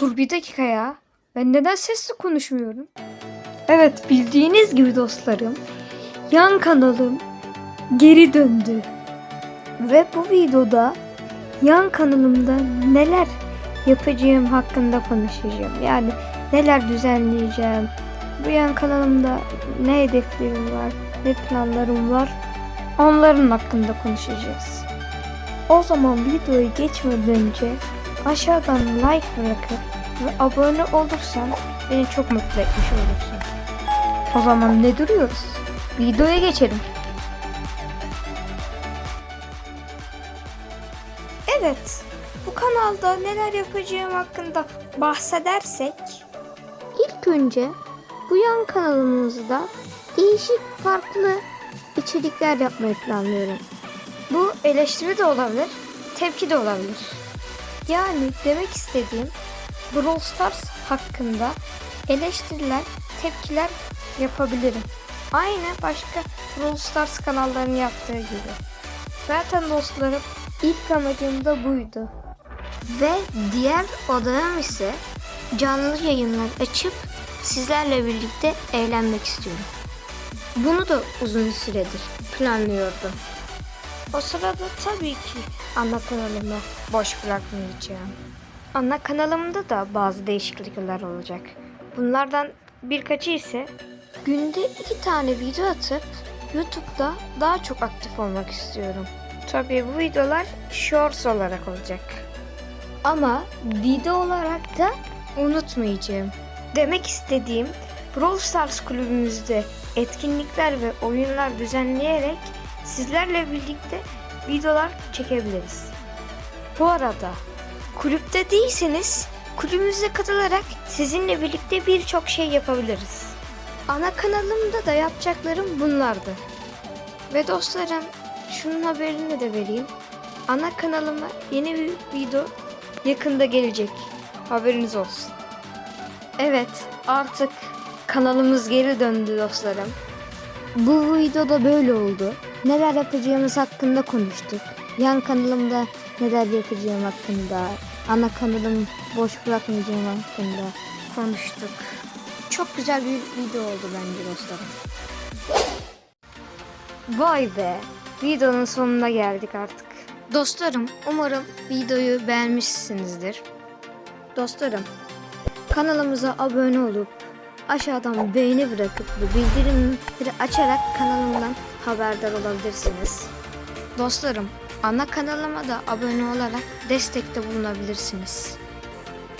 Dur bir dakika ya. Ben neden sesli konuşmuyorum? Evet bildiğiniz gibi dostlarım. Yan kanalım geri döndü. Ve bu videoda yan kanalımda neler yapacağım hakkında konuşacağım. Yani neler düzenleyeceğim. Bu yan kanalımda ne hedeflerim var, ne planlarım var. Onların hakkında konuşacağız. O zaman videoyu geçmeden önce aşağıdan like bırakıp ve abone olursan beni çok mutlu etmiş olursun. O zaman ne duruyoruz? Videoya geçelim. Evet, bu kanalda neler yapacağım hakkında bahsedersek ilk önce bu yan kanalımızda değişik farklı içerikler yapmayı planlıyorum. Bu eleştiri de olabilir, tepki de olabilir. Yani demek istediğim Brawl Stars hakkında eleştiriler, tepkiler yapabilirim. Aynı başka Brawl Stars kanallarının yaptığı gibi. Zaten dostlarım ilk amacım da buydu. Ve diğer odam ise canlı yayınlar açıp sizlerle birlikte eğlenmek istiyorum. Bunu da uzun süredir planlıyordum. O sırada tabii ki ana kanalımı boş bırakmayacağım. Ana kanalımda da bazı değişiklikler olacak. Bunlardan birkaçı ise günde iki tane video atıp YouTube'da daha çok aktif olmak istiyorum. Tabii bu videolar shorts olarak olacak. Ama video olarak da unutmayacağım. Demek istediğim Brawl Stars kulübümüzde etkinlikler ve oyunlar düzenleyerek sizlerle birlikte videolar çekebiliriz. Bu arada kulüpte değilseniz kulübümüze katılarak sizinle birlikte birçok şey yapabiliriz. Ana kanalımda da yapacaklarım bunlardı. Ve dostlarım şunun haberini de vereyim. Ana kanalıma yeni bir video yakında gelecek. Haberiniz olsun. Evet artık kanalımız geri döndü dostlarım. Bu videoda böyle oldu. Neler yapacağımız hakkında konuştuk. Yan kanalımda neler yapacağım hakkında, ana kanalım boş bırakmayacağım hakkında konuştuk. Çok güzel bir video oldu bence dostlarım. Vay be, videonun sonuna geldik artık. Dostlarım, umarım videoyu beğenmişsinizdir. Dostlarım, kanalımıza abone olup aşağıdan beğeni bırakıp bildirimleri açarak kanalımdan haberdar olabilirsiniz. Dostlarım, ana kanalıma da abone olarak destekte bulunabilirsiniz.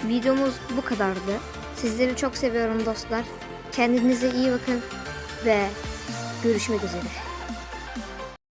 Videomuz bu kadardı. Sizleri çok seviyorum dostlar. Kendinize iyi bakın ve görüşmek üzere.